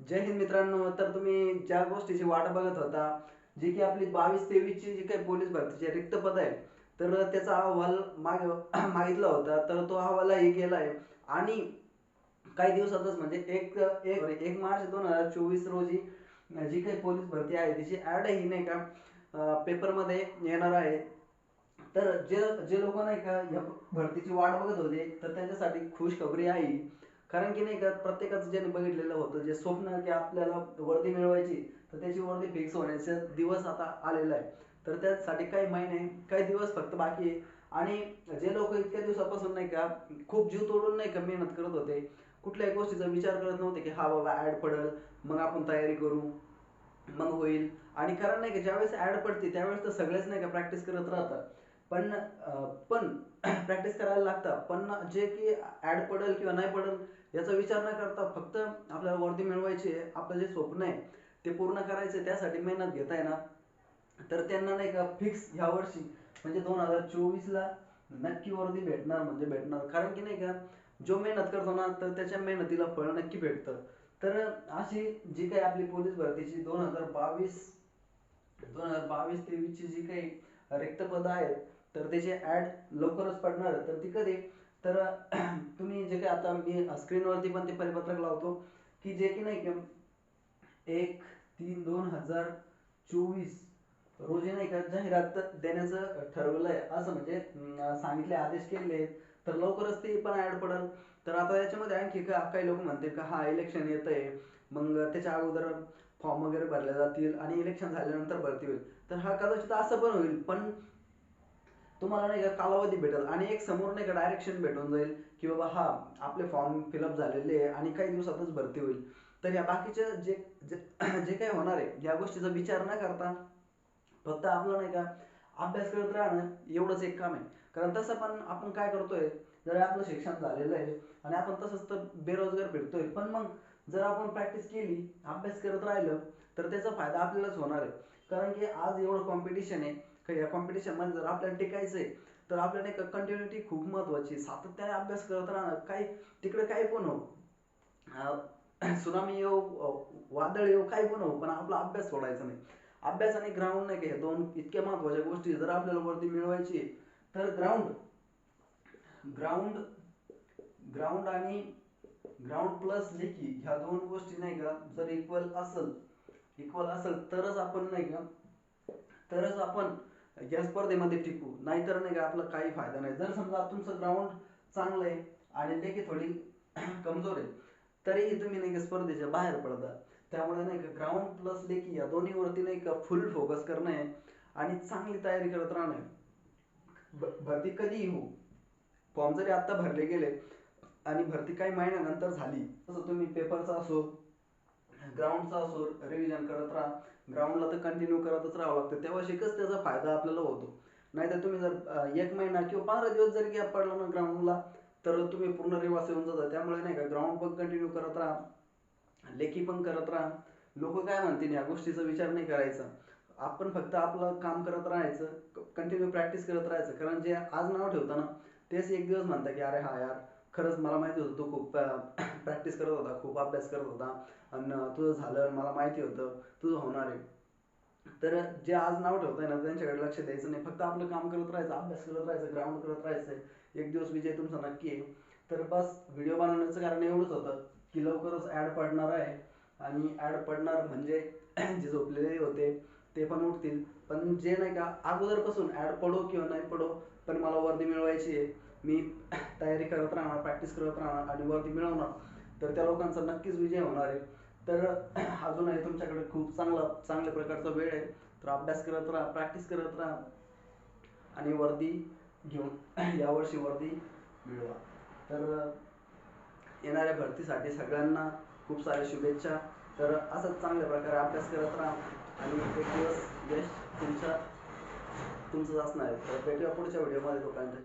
जय हिंद मित्रांनो तर तुम्ही ज्या गोष्टीची वाट बघत होता जी की आपली बावीस तेवीसची जी काही पोलीस भरतीचे रिक्त पद आहे तर त्याचा अहवाल माग मागितला होता तर तो अहवालही गेला आहे आणि काही दिवसातच म्हणजे एक एक एक मार्च दोन हजार चोवीस रोजी जी काही पोलीस भरती आहे तिची ॲड ही नाही का पेपरमध्ये येणार आहे. तर जे जे लोक नाही का या भरतीची वाट बघत होते तर त्यांच्यासाठी खुश खबरी आहे. कारण की नाही का प्रत्येकाचं ज्याने बघितलेलं होतं जे स्वप्न की आपल्याला वर्दी मिळवायची तर त्याची वर्दी फिक्स होण्याचा दिवस आता आलेला आहे तर त्यासाठी काही महिने काही दिवस फक्त बाकी आहे. आणि जे लोक इतक्या दिवसापासून नाही का खूप जीव तोडून नाही का मेहनत करत होते कुठल्याही गोष्टीचा विचार करत नव्हते की हा बाबा ॲड पडेल मग आपण तयारी करू मग होईल. आणि कारण नाही का ज्यावेळेस ॲड पडते त्यावेळेस तर सगळेच नाही का प्रॅक्टिस करत राहतात. पण अं, पण प्रॅक्टिस करायला लागतं पण जे की ॲड पडेल किंवा नाही पडेल याचा विचार न करता फक्त आपल्याला वर्दी मिळवायची आहे आपलं जे स्वप्न आहे ते पूर्ण करायचं त्यासाठी मेहनत घेताय ना? तर त्यांना नाही का फिक्स ह्या वर्षी म्हणजे दोन हजार चोवीस ला नक्की वर्दी भेटणार म्हणजे भेटणार. कारण की नाही का जो मेहनत करतो ना तर त्याच्या मेहनतीला फळ नक्की भेटतं. तर अशी जी काही आपली पोलीस भरतीची दोन हजार बावीस दोन हजार बावीस तेवीसची जी काही रिक्त पदं आहेत तर त्याचे ॲड लवकरच पडणार तर ती कधी? तर तुम्ही जे काही आता मी स्क्रीनवरती पण ते परिपत्रक लावतो की जे की नाही का एक तीन दोन हजार चोवीस रोजी नाही का जाहिरात देण्याचं ठरवलं आहे असं म्हणजे सांगितले आदेश केले तर लवकरच ते पण ॲड पडेल. तर आता याच्यामध्ये आणखी का काही लोक म्हणतील का हा इलेक्शन येत आहे मग त्याच्या अगोदर फॉर्म वगैरे भरले जातील आणि इलेक्शन झाल्यानंतर भरती होईल. तर हा कदाचित असं पण होईल. पण तुम्हाला नाही का कालावधी भेटेल आणि एक समोर नाही का डायरेक्शन भेटून जाईल की बाबा हा आपले फॉर्म फिलअप झालेले आहे आणि काही दिवसातच भरती होईल. तर या बाकीच्या जे जे जे काही होणार आहे या गोष्टीचा विचार न करता फक्त आपलं नाही का अभ्यास करत राहणं एवढंच एक काम आहे. कारण तसं पण आपण काय करतोय जर आपलं शिक्षण झालेलं आहे आणि आपण तसंच तर बेरोजगार फिरतोय पण मग जर आपण प्रॅक्टिस केली अभ्यास करत राहिलं तर त्याचा फायदा आपल्यालाच होणार आहे. कारण की आज एवढं कॉम्पिटिशन आहे या कॉम्पिटिशनमध्ये जर आपल्याला टिकायचंय तर आपल्याला एक कंटिन्युटी खूप महत्वाची सातत्याने अभ्यास करत राहणं काही तिकडे काही पण हो. सुनामी येऊ वादळ येऊ काही पण हो पण आपला अभ्यास सोडायचा नाही. अभ्यास आणि ग्राउंड नाही का हे दोन इतक्या महत्त्वाच्या गोष्टी जर आपल्याला वरती मिळवायची तर ग्राउंड ग्राउंड ग्राउंड आणि ग्राउंड प्लस लेखी ह्या दोन गोष्टी नाही का जर इक्वल असेल इक्वल असेल तरच आपण नाही का तरच आपण या स्पर्धेमध्ये टिकू. नाहीतर नाही का आपला काही फायदा नाही. जर समजा तुमचं ग्राउंड चांगलं आहे आणि लेखी थोडी कमजोर आहे तरीही तुम्ही नाही का स्पर्धेच्या बाहेर पडता. त्यामुळे नाही का ग्राउंड प्लस लेखी या दोन्हीवरती नाही का फुल फोकस करणं आहे आणि चांगली तयारी करत राहणं आहे. भरती कधीही हो फॉर्म जरी आत्ता भरले गेले आणि भरती काही महिन्यानंतर झाली तसं तुम्ही पेपरचा असो ग्राउंडचा असो रिव्हिजन करत राहा. ग्राउंडला तर कंटिन्यू करतच राहावं लागतं. तेव्हा शिकच त्याचा फायदा आपल्याला होतो. नाहीतर तुम्ही जर एक महिना किंवा पंधरा दिवस जरी गॅप पडला ना ग्राउंडला तर तुम्ही पूर्ण रिवास येऊन जाता. त्यामुळे नाही का ग्राउंड पण कंटिन्यू करत राहा. लेखी पण करत राहा. लोक काय म्हणतील या गोष्टीचा विचार नाही करायचा. आपण फक्त आपलं काम करत राहायचं कंटिन्यू प्रॅक्टिस करत राहायचं. कारण जे आज नाव ठेवताना तेच एक दिवस म्हणता की अरे हा यार खरंच मला माहिती होतं तू खूप प्रॅक्टिस करत होता खूप अभ्यास करत होता. आणि तुझं झालं मला माहिती होतं तुझं होणार आहे. तर जे आज नाव ठेवताय ना त्यांच्याकडे लक्ष द्यायचं नाही. फक्त आपलं काम करत राहायचं अभ्यास करत राहायचं ग्राउंड करत राहायचं. एक दिवस विजय तुमचा नक्की आहे. तर बस व्हिडिओ बनवण्याचं कारण एवढंच होतं की लवकरच ॲड पडणार आहे. आणि ॲड पडणार म्हणजे जे झोपलेले होते ते पण उठतील. पण जे नाही का अगोदरपासून ॲड पडो किंवा नाही पडो पण मला वर्दी मिळवायची आहे. मी तयारी करत राहणार प्रॅक्टिस करत राहणार आणि वर्दी मिळवणार. तर त्या लोकांचा नक्कीच विजय होणार आहे. तर अजूनही तुमच्याकडे खूप चांगला चांगल्या प्रकारचा वेळ आहे. तर अभ्यास करत राहा प्रॅक्टिस करत राहा. आणि वर्दी घेऊन यावर्षी वर्दी मिळवा. तर येणाऱ्या भरतीसाठी सगळ्यांना खूप साऱ्या शुभेच्छा. तर असंच चांगल्या प्रकारे अभ्यास करत राहा. आणि एक दिवस यश तुमच्या तुमचंच असणार आहे. तर भेटूया पुढच्या व्हिडिओमध्ये लोकांच्या.